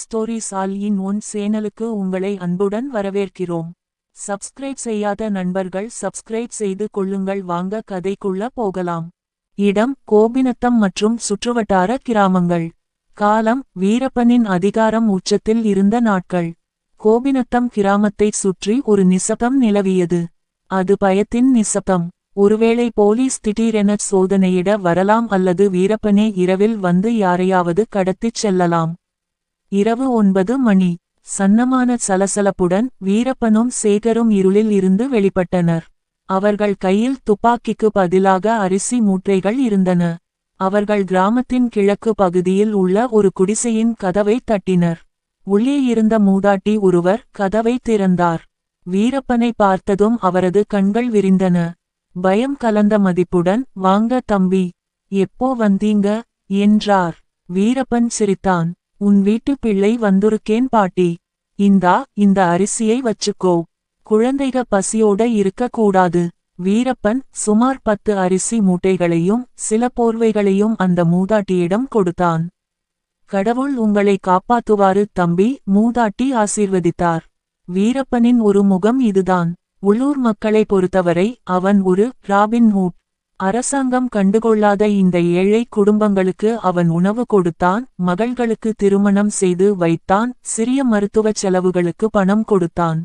Stories all in one சேனலுக்கு உங்களை அன்புடன் வரவேற்கிறோம். சப்ஸ்கிரைப் செய்யாத நண்பர்கள் சப்ஸ்கிரைப் செய்து கொள்ளுங்கள். வாங்க கதைக்குள்ள போகலாம். இடம் கோபிநத்தம் மற்றும் சுற்றுவட்டார கிராமங்கள். காலம் வீரப்பனின் அதிகாரம் உச்சத்தில் இருந்த நாட்கள். கோபிநத்தம் கிராமத்தைச் சுற்றி ஒரு நிசப்தம் நிலவியது. அது பயத்தின் நிசப்தம். ஒருவேளை போலீஸ் திடீரென சோதனையிட வரலாம் அல்லது வீரப்பனே இரவில் வந்து யாரையாவது கடத்திச் செல்லலாம். இரவு ஒன்பது மணி. சன்னமான சலசலப்புடன் வீரப்பனும் சேகரும் இருளில் இருந்து வெளிப்பட்டனர். அவர்கள் கையில் துப்பாக்கிக்கு பதிலாக அரிசி மூட்டைகள் இருந்தன. அவர்கள் கிராமத்தின் கிழக்கு பகுதியில் உள்ள ஒரு குடிசையின் கதவை தட்டினர். உள்ளே இருந்த மூதாட்டி ஒருவர் கதவை திறந்தார். வீரப்பனை பார்த்ததும் அவரது கண்கள் விரிந்தன. பயம் கலந்த மதிப்புடன் வாங்க தம்பி. எப்போ வந்தீங்க? என்றார். வீரப்பன் சிரித்தான். உன் வீட்டு பிள்ளை வந்திருக்கேன் பாட்டி. இந்தா இந்த அரிசியை வச்சுக்கோ. குழந்தைக பசியோட இருக்கக்கூடாது வீரப்பன் சுமார் பத்து அரிசி மூட்டைகளையும் சில போர்வைகளையும் அந்த மூதாட்டியிடம் கொடுத்தான். கடவுள் உங்களை காப்பாத்துவாரு தம்பி மூதாட்டி ஆசீர்வதித்தார். வீரப்பனின் ஒரு முகம் இதுதான். உள்ளூர் மக்களை பொறுத்தவரை அவன் ஒரு ராபின்ஹூட். அரசாங்கம் கண்டுகொள்ளாத இந்த ஏழை குடும்பங்களுக்கு அவன் உணவு கொடுத்தான் மகள்களுக்கு திருமணம் செய்து வைத்தான் சிறிய மருத்துவச் செலவுகளுக்கு பணம் கொடுத்தான்.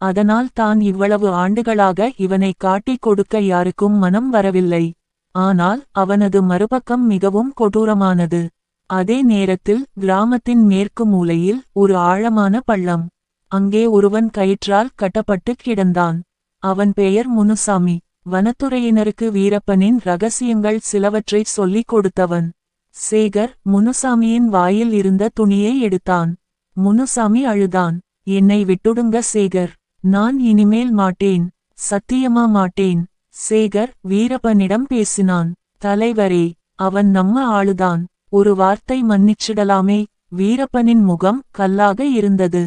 அதனால் தான் இவ்வளவு ஆண்டுகளாக இவனை காட்டிக் கொடுக்க யாருக்கும் மனம் வரவில்லை. ஆனால் அவனது மறுபக்கம் மிகவும் கொடூரமானது. அதே நேரத்தில் கிராமத்தின் மேற்கு மூலையில் ஒரு ஆழமான பள்ளம். அங்கே ஒருவன் கயிற்றால் கட்டப்பட்டு கிடந்தான். அவன் பெயர் முனுசாமி. வனத்துறையினருக்கு வீரப்பனின் ரகசியங்கள் சிலவற்றைச் சொல்லிக் கொடுத்தவன். சேகர் முனுசாமியின் வாயில் இருந்த துணியை எடுத்தான். முனுசாமி அழுதான். என்னை விட்டுடுங்க சேகர். நான் இனிமேல் மாட்டேன். சத்தியமா மாட்டேன். சேகர் வீரப்பனிடம் பேசினான். தலைவரே அவன் நம்ம ஆளுதான். ஒரு வார்த்தை மன்னிச்சிடலாமே. வீரப்பனின் முகம் கல்லாக இருந்தது.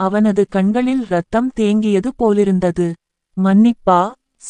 அவனது கண்களில் ரத்தம் தேங்கியது போலிருந்தது. மன்னிப்பா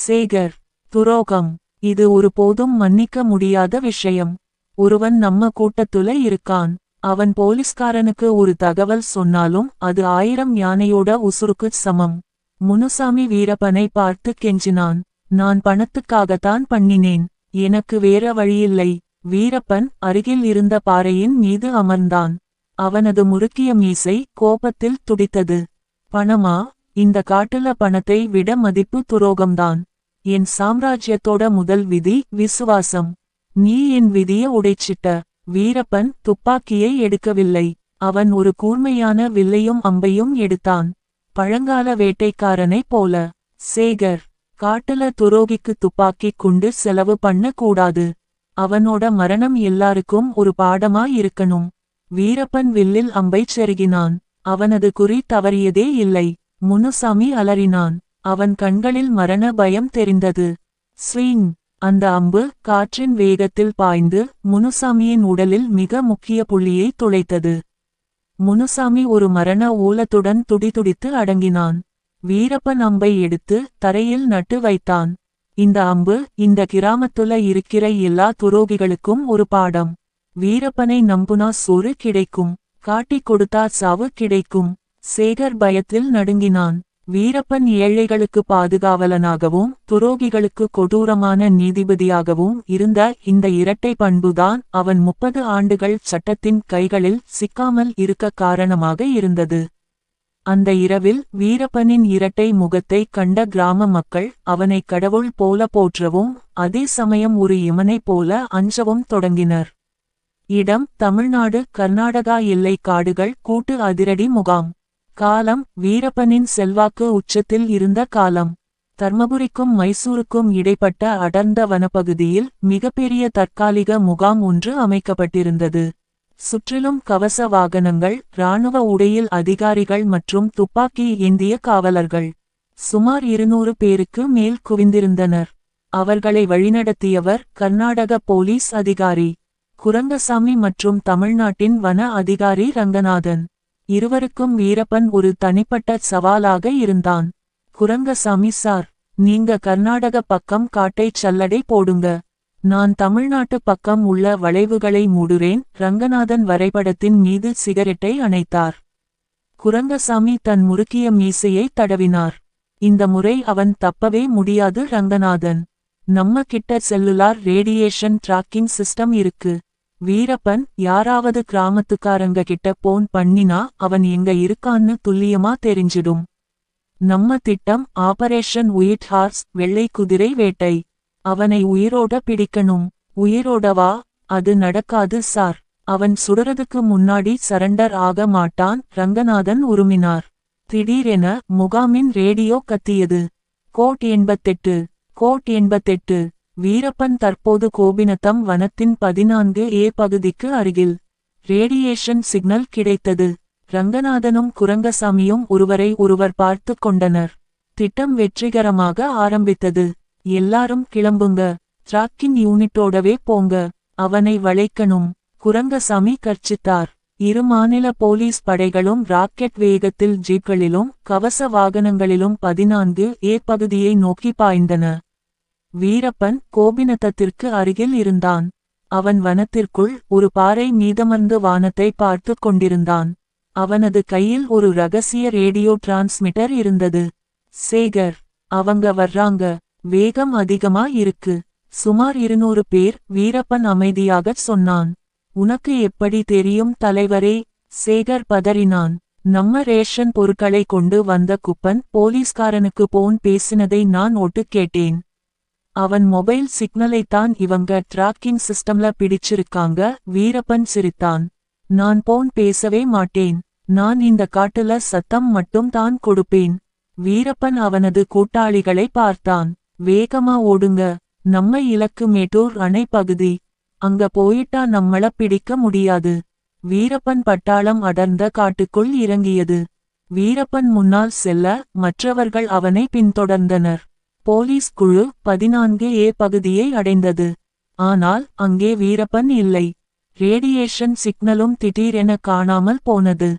சேகர் துரோகம். இது ஒருபோதும் மன்னிக்க முடியாத விஷயம். ஒருவன் நம்ம கூட்டத்துல இருக்கான். அவன் போலீஸ்காரனுக்கு ஒரு தகவல் சொன்னாலும் அது ஆயிரம் யானையோட உசுருக்குச் சமம். முனுசாமி வீரப்பனை பார்த்து கெஞ்சினான். நான் பணத்துக்காகத்தான் பண்ணினேன். எனக்கு வேற வழியில்லை. வீரப்பன் அருகில் இருந்த பாறையின் மீது அமர்ந்தான். அவனது முறுக்கிய மீசை கோபத்தில் துடித்தது. பணமா? இந்த காட்டுல பணத்தை விட மதிப்பு துரோகம்தான். என் சாம்ராஜ்யத்தோட முதல் விதி விசுவாசம். நீ என் விதிய உடைச்சிட்ட. வீரப்பன் துப்பாக்கியை எடுக்கவில்லை. அவன் ஒரு கூர்மையான வில்லையும் அம்பையும் எடுத்தான். பழங்கால வேட்டைக்காரனைப் போல. சேகர் காட்டுல துரோகிக்கு துப்பாக்கி குண்டு செலவு பண்ண கூடாது அவனோட மரணம் எல்லாருக்கும் ஒரு பாடமா இருக்கணும். வீரப்பன் வில்லில் அம்பை செருகினான். அவனது குறி தவறியதே இல்லை. முனுசாமி அலறினான். அவன் கண்களில் மரண பயம் தெரிந்தது. ஸ்வீங் அந்த அம்பு காற்றின் வேகத்தில் பாய்ந்து முனுசாமியின் உடலில் மிக முக்கிய புள்ளியை துளைத்தது. முனுசாமி ஒரு மரண ஊலத்துடன் துடிதுடித்து அடங்கினான். வீரப்பன் அம்பை எடுத்து தரையில் நட்டு வைத்தான். இந்த அம்பு இந்த கிராமத்துல இருக்கிற எல்லா துரோகிகளுக்கும் ஒரு பாடம். வீரப்பனை நம்புனா சோறு கிடைக்கும். காட்டிக் கொடுத்தா சாவு கிடைக்கும். சேகர் பயத்தில் நடுங்கினான். வீரப்பன் ஏழைகளுக்கு பாதுகாவலனாகவும் துரோகிகளுக்கு கொடூரமான நீதிபதியாகவும் இருந்த இந்த இரட்டை பண்புதான் அவன் முப்பது ஆண்டுகள் சட்டத்தின் கைகளில் சிக்காமல் இருக்க காரணமாக இருந்தது. அந்த இரவில் வீரப்பனின் இரட்டை முகத்தை கண்ட கிராம மக்கள் அவனை கடவுள் போல போற்றவும் அதே சமயம் ஒரு இமனைப் போல அஞ்சவும் தொடங்கினர். இடம் தமிழ்நாடு கர்நாடகா எல்லை காடுகள் கூட்டு அதிரடி முகாம். காலம் வீரப்பனின் செல்வாக்கு உச்சத்தில் இருந்த காலம். தர்மபுரிக்கும் மைசூருக்கும் இடைப்பட்ட அடர்ந்த வனப்பகுதியில் மிகப்பெரிய தற்காலிக முகாம் ஒன்று அமைக்கப்பட்டிருந்தது. சுற்றிலும் கவச வாகனங்கள் இராணுவ உடையில் அதிகாரிகள் மற்றும் துப்பாக்கி ஏந்திய காவலர்கள். சுமார் இருநூறு பேருக்கு மேல் குவிந்திருந்தனர். அவர்களை வழிநடத்தியவர் கர்நாடக போலீஸ் அதிகாரி. குரங்கசாமி மற்றும் தமிழ்நாட்டின் வன அதிகாரி ரங்கநாதன். இருவருக்கும் வீரப்பன் ஒரு தனிப்பட்ட சவாலாக இருந்தான். குரங்கசாமி சார் நீங்க கர்நாடக பக்கம் காட்டைச் சல்லடை போடுங்க. நான் தமிழ்நாட்டு பக்கம் உள்ள வளைவுகளை மூடுறேன். ரங்கநாதன் வரைபடத்தின் மீது சிகரெட்டை அணைத்தார். குரங்கசாமி தன் முறுக்கிய மீசையை தடவினார். இந்த முறை அவன் தப்பவே முடியாது ரங்கநாதன். நம்ம கிட்ட செல்லுலார் ரேடியேஷன் டிராக்கிங் சிஸ்டம் இருக்கு. வீரப்பன் யாராவது கிராமத்துக்காரங்க கிட்ட போன் பண்ணினா அவன் எங்க இருக்கான்னு துல்லியமா தெரிஞ்சிடும். நம்ம திட்டம் ஆபரேஷன் உயிட் ஹார்ஸ் வெள்ளை குதிரை வேட்டை. அவனை உயிரோட பிடிக்கணும். உயிரோடவா அது நடக்காது சார். அவன் சுடுறதுக்கு முன்னாடி சரண்டர் ஆக மாட்டான் ரங்கநாதன் உருமினார். திடீரென முகாமின் ரேடியோ கத்தியது. கோட் எண்பத்தெட்டு கோட் எண்பத்தெட்டு. வீரப்பன் தற்போது கோபினத்தம் வனத்தின் பதினான்கு ஏ பகுதிக்கு அருகில். ரேடியேஷன் சிக்னல் கிடைத்தது. ரங்கநாதனும் குரங்கசாமியும் ஒருவரை ஒருவர் பார்த்து கொண்டனர். திட்டம் வெற்றிகரமாக ஆரம்பித்தது. எல்லாரும் கிளம்புங்க. டிராக்கிங் யூனிட்டோடவே போங்க. அவனை வளைக்கணும். குரங்கசாமி கர்ச்சித்தார். இரு மாநில போலீஸ் படைகளும் ராக்கெட் வேகத்தில் ஜீப்களிலும் கவச வாகனங்களிலும் பதினான்கு ஏ பகுதியை நோக்கி பாய்ந்தன. வீரப்பன் கோபினத்தத்திற்கு அருகில் இருந்தான். அவன் வனத்திற்குள் ஒரு பாறை மீதமர்ந்து வானத்தை பார்த்து கொண்டிருந்தான். அவனது கையில் ஒரு ரகசிய ரேடியோ டிரான்ஸ்மிட்டர் இருந்தது. சேகர் அவங்க வர்றாங்க. வேகம் அதிகமா இருக்கு. சுமார் இருநூறு பேர் வீரப்பன் அமைதியாகச் சொன்னான். உனக்கு எப்படி தெரியும் தலைவரே? சேகர் பதறினான். நம்ம ரேஷன் பொருட்களை கொண்டு வந்த குப்பன் போலீஸ்காரனுக்கு போன் பேசினதை நான் ஒட்டு கேட்டேன் அவன் மொபைல் சிக்னலைத்தான் இவங்க டிராக்கிங் சிஸ்டம்ல பிடிச்சிருக்காங்க வீரப்பன் சிரித்தான். நான் போன் பேசவே மாட்டேன். நான் இந்த காட்டுல சத்தம் மட்டும் தான் கொடுப்பேன். வீரப்பன் அவனது கூட்டாளிகளை பார்த்தான். வேகமா ஓடுங்க. நம்ம இலக்கு மேட்டூர் அணை பகுதி. அங்க போயிட்டா நம்மள பிடிக்க முடியாது. வீரப்பன் பட்டாளம் அடர்ந்த காட்டுக்குள் இறங்கியது. வீரப்பன் முன்னால் செல்ல மற்றவர்கள் அவனை பின்தொடர்ந்தனர். போலீஸ் குழு பதினான்கு ஏ பகுதியை அடைந்தது. ஆனால் அங்கே வீரப்பன் இல்லை. ரேடியேஷன் சிக்னலும் திடீரென காணாமல் போனது.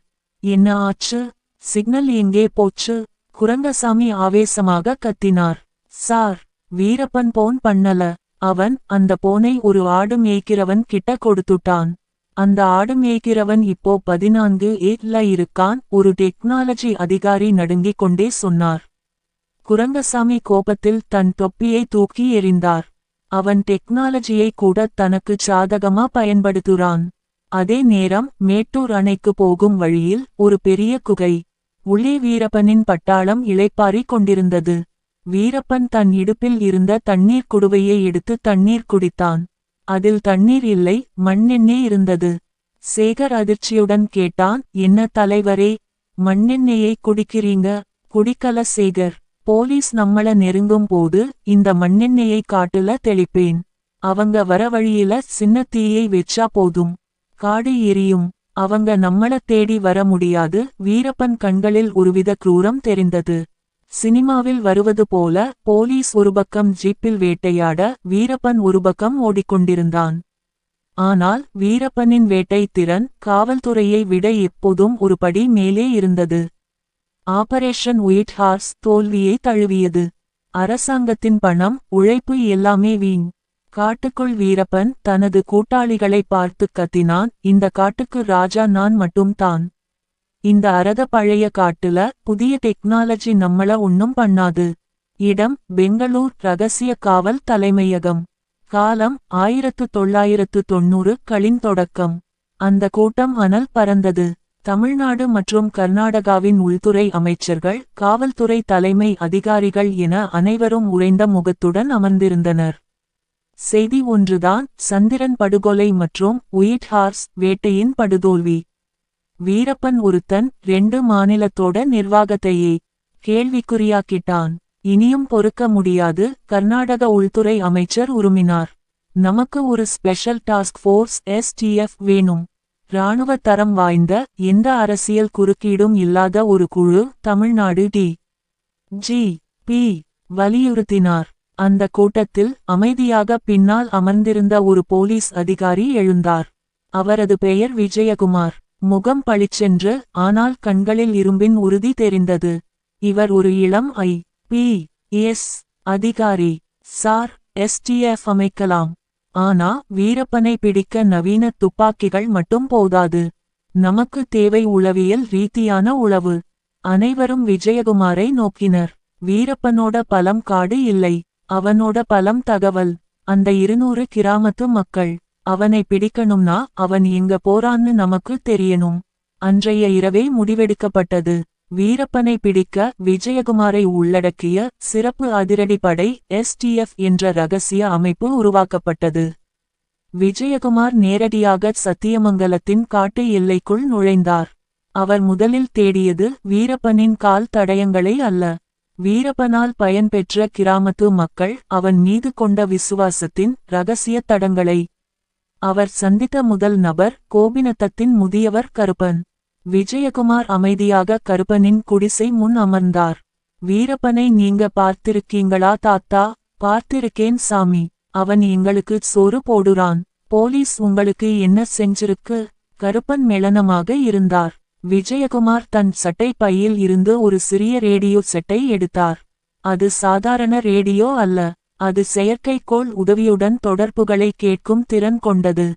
என்ன ஆச்சு? சிக்னல் எங்கே போச்சு? குரங்கசாமி ஆவேசமாக கத்தினார். சார் வீரப்பன் போன் பண்ணல. அவன் அந்த போனை ஒரு ஆடு மேய்க்கிறவன் கிட்ட கொடுத்துட்டான். அந்த ஆடு மேய்க்கிறவன் இப்போ பதினான்கு ஏட்ல இருக்கான் ஒரு டெக்னாலஜி அதிகாரி நடுங்கிக் கொண்டே சொன்னார். குரங்கசாமி கோபத்தில் தன் தொப்பியை தூக்கி எறிந்தார். அவன் டெக்னாலஜியை கூட தனக்கு சாதகமா பயன்படுத்துறான். அதே நேரம் மேட்டூர் அணைக்கு போகும் வழியில் ஒரு பெரிய குகை உள்ளே வீரப்பனின் பட்டாளம் இளைப்பாறிக் கொண்டிருந்தது. வீரப்பன் தன் இடுப்பில் இருந்த தண்ணீர் குடுவையை எடுத்து தண்ணீர் குடித்தான். அதில் தண்ணீர் இல்லை மண்ணெண்ணெய் இருந்தது. சேகர் அதிர்ச்சியுடன் கேட்டான் என்ன தலைவரே மண்ணெண்ணெயை குடிக்கிறீங்க? குடிக்கல சேகர். போலீஸ் நம்மள நெருங்கும் போது இந்த மண்ணெண்ணெயை காட்டுல தெளிப்பேன். அவங்க வர வழியில சின்ன தீயை வெச்சா போதும். காடு எரியும். அவங்க நம்மள தேடி வர முடியாது. வீரப்பன் கண்களில் ஒருவித குரூரம் தெரிந்தது. சினிமாவில் வருவது போல போலீஸ் ஒரு பக்கம் ஜீப்பில் வேட்டையாட வீரப்பன் ஒரு பக்கம் ஓடிக்கொண்டிருந்தான். ஆனால் வீரப்பனின் வேட்டை திறன் காவல்துறையை விட எப்போதும் ஒரு படி மேலே இருந்தது. ஆபரேஷன் ஒயிட் ஹார்ஸ் தோல்வியை தழுவியது. அரசாங்கத்தின் பணம் உழைப்பு எல்லாமே வீண். காட்டுக்குள் வீரப்பன் தனது கூட்டாளிகளை பார்த்து கத்தினான் இந்த காட்டுக்கு ராஜா நான் மட்டும்தான் இந்த அரத பழைய காட்டுல புதிய டெக்னாலஜி நம்மள ஒன்னும் பண்ணாது. இடம் பெங்களூர் ரகசிய காவல் தலைமையகம். காலம் ஆயிரத்து தொள்ளாயிரத்து தொண்ணூறு களின் தொடக்கம். அந்த கூட்டம் அனல் பறந்தது. தமிழ்நாடு மற்றும் கர்நாடகாவின் உள்துறை அமைச்சர்கள் காவல்துறை தலைமை அதிகாரிகள் என அனைவரும் உறைந்த முகத்துடன் அமர்ந்திருந்தனர். செய்தி ஒன்றுதான் சந்திரன் படுகொலை மற்றும் உயிட் ஹார்ஸ் வேட்டையின் படுதோல்வி. வீரப்பன் ஒருத்தன் ரெண்டு மாநிலத்தோட நிர்வாகத்தையே கேள்விக்குறியாக்கிட்டான். இனியும் பொறுக்க முடியாது கர்நாடக உள்துறை அமைச்சர் உருமினார். நமக்கு ஒரு ஸ்பெஷல் டாஸ்க் ஃபோர்ஸ் எஸ்டிஎஃப் வேணும். இராணுவ தரம் வாய்ந்த எந்த அரசியல் குறுக்கீடும் இல்லாத ஒரு குழு தமிழ்நாடு டி. ஜி. பி. வலியுறுத்தினார். அந்த கூட்டத்தில் அமைதியாக பின்னால் அமர்ந்திருந்த ஒரு போலீஸ் அதிகாரி எழுந்தார். அவரது பெயர் விஜயகுமார். முகம் பளிச்சென்று ஆனால் கண்களில் இரும்பின் உறுதி தெரிந்தது. இவர் ஒரு இளம் ஐ. பி. எஸ். அதிகாரி. சார். எஸ்டிஎஃப் அமைக்கலாம். ஆனா வீரப்பனை பிடிக்க நவீன துப்பாக்கிகள் மட்டும் போதாது. நமக்கு தேவை உளவியல் ரீதியான உளவு. அனைவரும் விஜயகுமாரை நோக்கினர். வீரப்பனோட பலம் காடு இல்லை. அவனோட பலம் தகவல். அந்த இருநூறு கிராமத்து மக்கள். அவனை பிடிக்கணும்னா அவன் எங்க போறான்னு நமக்கு தெரியணும். அன்றைய இரவே முடிவெடுக்கப்பட்டது. வீரப்பனை பிடிக்க விஜயகுமாரை உள்ளடக்கிய சிறப்பு அதிரடிப்படை எஸ்டிஎஃப் என்ற ரகசிய அமைப்பு உருவாக்கப்பட்டது. விஜயகுமார் நேரடியாக சத்தியமங்கலத்தின் காட்டு எல்லைக்குள் நுழைந்தார். அவர் முதலில் தேடியது வீரப்பனின் கால் தடயங்களை அல்ல. வீரப்பனால் பயன்பெற்ற கிராமத்து மக்கள் அவன் மீது கொண்ட விசுவாசத்தின் ரகசிய தடங்களை. அவர் சந்தித்த முதல் நபர் கோபினத்தத்தின் முதியவர் கருப்பன். விஜயகுமார் அமைதியாக கருப்பனின் குடிசை முன் அமர்ந்தார். வீரப்பனை நீங்க பார்த்திருக்கீங்களா தாத்தா? பார்த்திருக்கேன் சாமி. அவன் எங்களுக்கு சோறு போடுறான். போலீஸ் உங்களுக்கு என்ன செஞ்சிருக்கு? கருப்பன் மெளனமாக இருந்தார். விஜயகுமார் தன் சட்டை பையில் இருந்து ஒரு சிறிய ரேடியோ செட்டை எடுத்தார். அது சாதாரண ரேடியோ அல்ல. அது செயற்கைக்கோள் உதவியுடன் தொடர்புகளை கேட்கும் திறன் கொண்டது.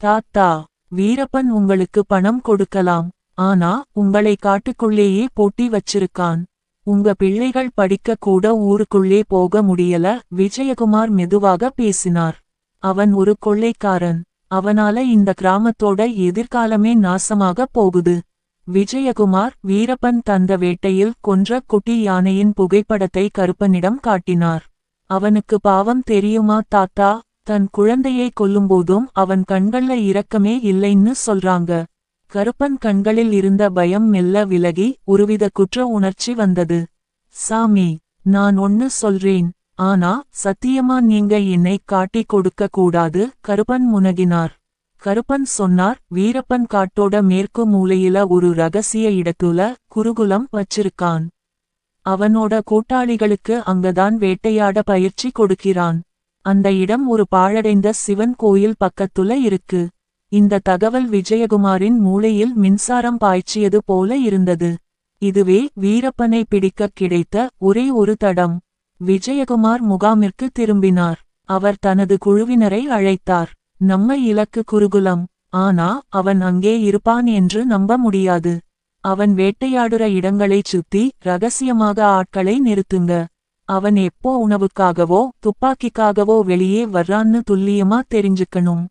தாத்தா வீரப்பன் உங்களுக்கு பணம் கொடுக்கலாம். ஆனா உங்களை காட்டுக்குள்ளேயே போட்டி வச்சிருக்கான். உங்க பிள்ளைகள் படிக்க கூட ஊருக்குள்ளே போக முடியல விஜயகுமார் மெதுவாக பேசினார். அவன் ஒரு கொள்ளைக்காரன். அவனால இந்த கிராமத்தோட எதிர்காலமே நாசமாக போகுது. விஜயகுமார் வீரப்பன் தந்த வேட்டையில் கொன்ற குட்டி யானையின் புகைப்படத்தை கருப்பனிடம் காட்டினார். அவனுக்கு பாவம் தெரியுமா தாத்தா? தன் குழந்தையை கொல்லும்போதும் அவன் கண்கள்ல இரக்கமே இல்லைன்னு சொல்றாங்க. கருப்பன் கண்களில் இருந்த பயம் மெல்ல விலகி ஒருவித குற்ற உணர்ச்சி வந்தது. சாமி நான் ஒன்னு சொல்றேன். ஆனா சத்தியமா நீங்க என்னை காட்டிக் கொடுக்க கூடாது கருப்பன் முனகினார். கருப்பன் சொன்னார் வீரப்பன் காட்டோட மேற்கு மூலையில ஒரு ரகசிய இடத்துல குருகுலம் வச்சிருக்கான். அவனோட கூட்டாளிகளுக்கு அங்கதான் வேட்டையாட பயிற்சி கொடுக்கிறான். அந்த இடம் ஒரு பாழடைந்த சிவன் கோயில் பக்கத்துல இருக்கு. இந்த தகவல் விஜயகுமாரின் மூளையில் மின்சாரம் பாய்ச்சியது போல இருந்தது. இதுவே வீரப்பனை பிடிக்க கிடைத்த ஒரே ஒரு தடம். விஜயகுமார் முகாமிற்கு திரும்பினார். அவர் தனது குழுவினரை அழைத்தார். நம்ம இலக்கு குருகுலம். ஆனா அவன் அங்கே இருப்பான் என்று நம்ப முடியாது. அவன் வேட்டையாடுற இடங்களைச் சுத்தி ரகசியமாக ஆட்களை நிறுத்துங்க. அவன் எப்போ உணவுக்காகவோ துப்பாக்கிக்காகவோ வெளியே வர்றான்னு துல்லியமா தெரிஞ்சுக்கணும்.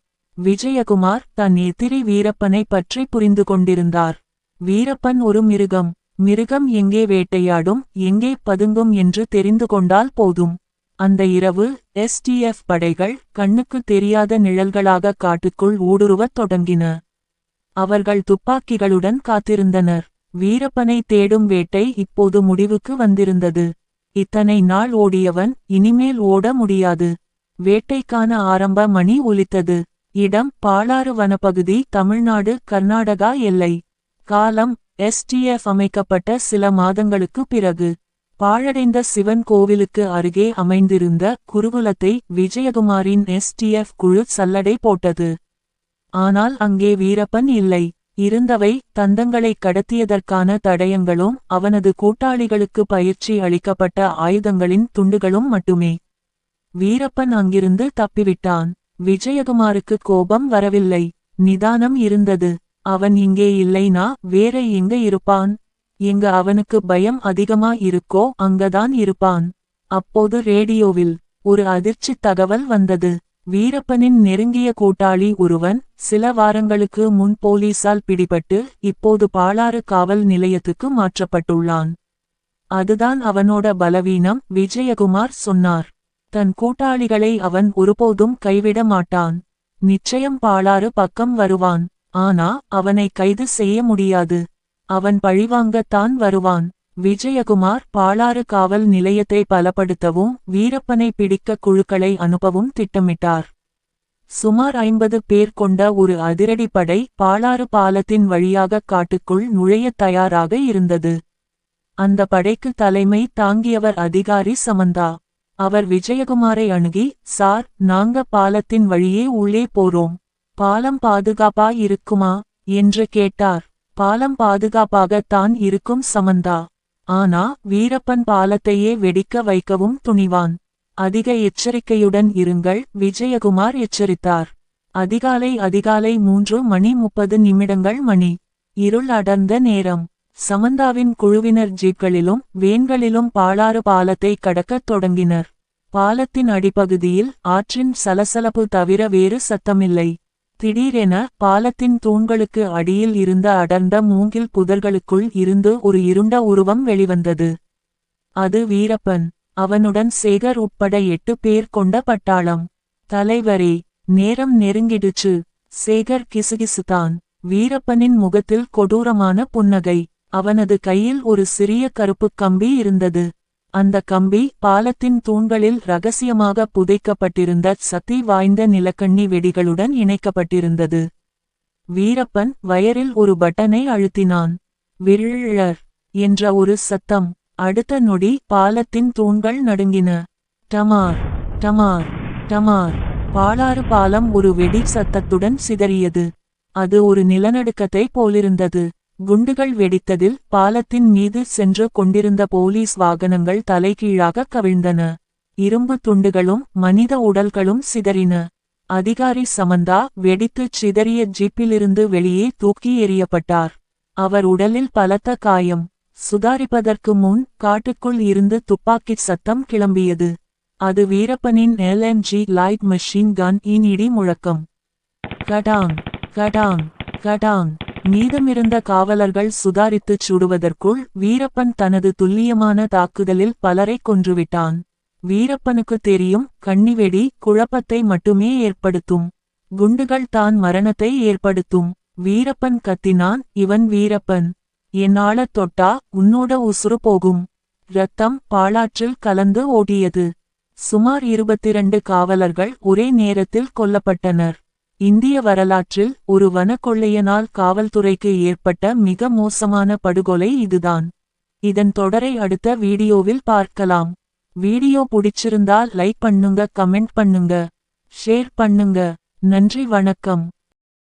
விஜயகுமார் தன் எதிரி வீரப்பனை பற்றி புரிந்து கொண்டிருந்தார். வீரப்பன் ஒரு மிருகம். மிருகம் எங்கே வேட்டையாடும் எங்கே பதுங்கும் என்று தெரிந்து கொண்டால் போதும். அந்த இரவு எஸ்டிஎஃப் படைகள் கண்ணுக்கு தெரியாத நிழல்களாக காட்டுக்குள் ஊடுருவத் தொடங்கின. அவர்கள் துப்பாக்கிகளுடன் காத்திருந்தனர். வீரப்பனை தேடும் வேட்டை இப்போது முடிவுக்கு வந்திருந்தது. இத்தனை நாள் ஓடியவன் இனிமேல் ஓட முடியாது. வேட்டைக்கான ஆரம்ப மணி ஒலித்தது. இடம் பாலாறு வனப்பகுதி தமிழ்நாடு கர்நாடகா எல்லை. காலம் எஸ்டிஎஃப் அமைக்கப்பட்ட சில மாதங்களுக்கு பிறகு. பாழடைந்த சிவன் கோவிலுக்கு அருகே அமைந்திருந்த குருகுலத்தை விஜயகுமாரின் எஸ்டிஎஃப் குழு சல்லடை போட்டது. ஆனால் அங்கே வீரப்பன் இல்லை. இருந்தவை தந்தங்களை கடத்தியதற்கான தடயங்களும் அவனது கூட்டாளிகளுக்கு பயிற்சி அளிக்கப்பட்ட ஆயுதங்களின் துண்டுகளும் மட்டுமே. வீரப்பன் அங்கிருந்து தப்பிவிட்டான். விஜயகுமாருக்கு கோபம் வரவில்லை. நிதானம் இருந்தது. அவன் இங்கே இல்லைனா வேற எங்க இருப்பான்? எங்க அவனுக்கு பயம் அதிகமா இருக்கோ அங்கதான் இருப்பான் அப்போது ரேடியோவில் ஒரு அதிர்ச்சி தகவல் வந்தது. வீரப்பனின் நெருங்கிய கூட்டாளி ஒருவன் சில வாரங்களுக்கு முன் போலீசால் பிடிபட்டு இப்போது பாலாறு காவல் நிலையத்துக்கு மாற்றப்பட்டுள்ளான். அதுதான் அவனோட பலவீனம் விஜயகுமார் சொன்னார். தன் கூட்டாளிகளை அவன் ஒருபோதும் கைவிட மாட்டான். நிச்சயம் பாலாறு பக்கம் வருவான். ஆனா அவனை கைது செய்ய முடியாது. அவன் பழிவாங்கத்தான் வருவான். விஜயகுமார் பாலாறு காவல் நிலையத்தை பலப்படுத்தவும் வீரப்பனை பிடிக்க குழுக்களை அனுப்பவும் திட்டமிட்டார். சுமார் ஐம்பது பேர் கொண்ட ஒரு அதிரடிப்படை பாலாறு பாலத்தின் வழியாக காட்டுக்குள் நுழையத் தயாராக இருந்தது. அந்த படைக்கு தலைமை தாங்கியவர் அதிகாரி சமந்தா. அவர் விஜயகுமாரை அணுகி சார் நாங்க பாலத்தின் வழியே உள்ளே போறோம். பாலம் பாதுகாப்பா இருக்குமா? என்று கேட்டார். பாலம் பாதுகாப்பாகத்தான் இருக்கும் சமந்தா. ஆனா வீரப்பன் பாலத்தையே வெடிக்க வைக்கவும் துணிவான். அதிக எச்சரிக்கையுடன் இருங்கள் விஜயகுமார் எச்சரித்தார். அதிகாலை அதிகாலை மூன்று மணி முப்பது நிமிடங்கள் மணி. இருள் அடர்ந்த நேரம். சமந்தாவின் குழுவினர் ஜீப்களிலும் வேன்களிலும் பாலாறு பாலத்தை கடக்கத் தொடங்கினர். பாலத்தின் அடிப்பகுதியில் ஆற்றின் சலசலப்பு தவிர வேறு சத்தமில்லை. திடீரென பாலத்தின் தூண்களுக்கு அடியில் இருந்த அடர்ந்த மூங்கில் புதர்களுக்குள் இருந்து ஒரு இருண்ட உருவம் வெளிவந்தது. அது வீரப்பன். அவனுடன் சேகர் உட்பட எட்டு பேர் கொண்ட பட்டாளம். தலைவரே நேரம் நெருங்கிடுச்சு. சேகர் கிசுகிசுதான் வீரப்பனின் முகத்தில் கொடூரமான புன்னகை. அவனது கையில் ஒரு சிறிய கருப்புக் கம்பி இருந்தது. அந்த கம்பி பாலத்தின் தூண்களில் ரகசியமாக புதைக்கப்பட்டிருந்த சக்தி வாய்ந்த நிலக்கண்ணி வெடிகளுடன் இணைக்கப்பட்டிருந்தது. வீரப்பன் வயரில் ஒரு பட்டனை அழுத்தினான். விருழர் என்ற ஒரு சத்தம். அடுத்த நொடி பாலத்தின் தூண்கள் நடுங்கின. டமார் டமார் டமார் பாலாறு பாலம் ஒரு வெடி சத்தத்துடன் சிதறியது. அது ஒரு நிலநடுக்கத்தை போலிருந்தது. குண்டுகள் வெடித்ததில் பாலத்தின் மீது சென்று கொண்டிருந்த போலீஸ் வாகனங்கள் தலைகீழாக கவிழ்ந்தன. இரும்பு துண்டுகளும் மனித உடல்களும் சிதறின. அதிகாரி சமந்தா வெடித்துச் சிதறிய ஜீப்பிலிருந்து வெளியே தூக்கி எறியப்பட்டார். அவர் உடலில் பலத்த காயம். சுதாரிப்பதற்கு முன் காட்டுக்குள் இருந்து துப்பாக்கிச் சத்தம் கிளம்பியது. அது வீரப்பனின் எல்என்ஜி லைட் மெஷின் கன் இன் இடி முழக்கம். கடாங் கடாங் கடாங். மீதமிருந்த காவலர்கள் சுதாரித்துச் சுடுவதற்குள் வீரப்பன் தனது துல்லியமான தாக்குதலில் பலரை கொன்றுவிட்டான். வீரப்பனுக்கு தெரியும் கண்ணிவெடி குழப்பத்தை மட்டுமே ஏற்படுத்தும். குண்டுகள் தான் மரணத்தை ஏற்படுத்தும். வீரப்பன் கத்தினான் இவன் வீரப்பன். என்னால தொட்டா உன்னோட உசுறு போகும். இரத்தம் பாலாற்றில் கலந்து ஓடியது. சுமார் இருபத்திரண்டு காவலர்கள் ஒரே நேரத்தில் கொல்லப்பட்டனர். இந்திய வரலாற்றில் ஒரு வனக்கொள்ளையனால் காவல்துறைக்கு ஏற்பட்ட மிக மோசமான படுகொலை இதுதான். இதன் தொடரை அடுத்த வீடியோவில் பார்க்கலாம். வீடியோ பிடிச்சிருந்தா லைக் பண்ணுங்க கமெண்ட் பண்ணுங்க ஷேர் பண்ணுங்க. நன்றி வணக்கம்.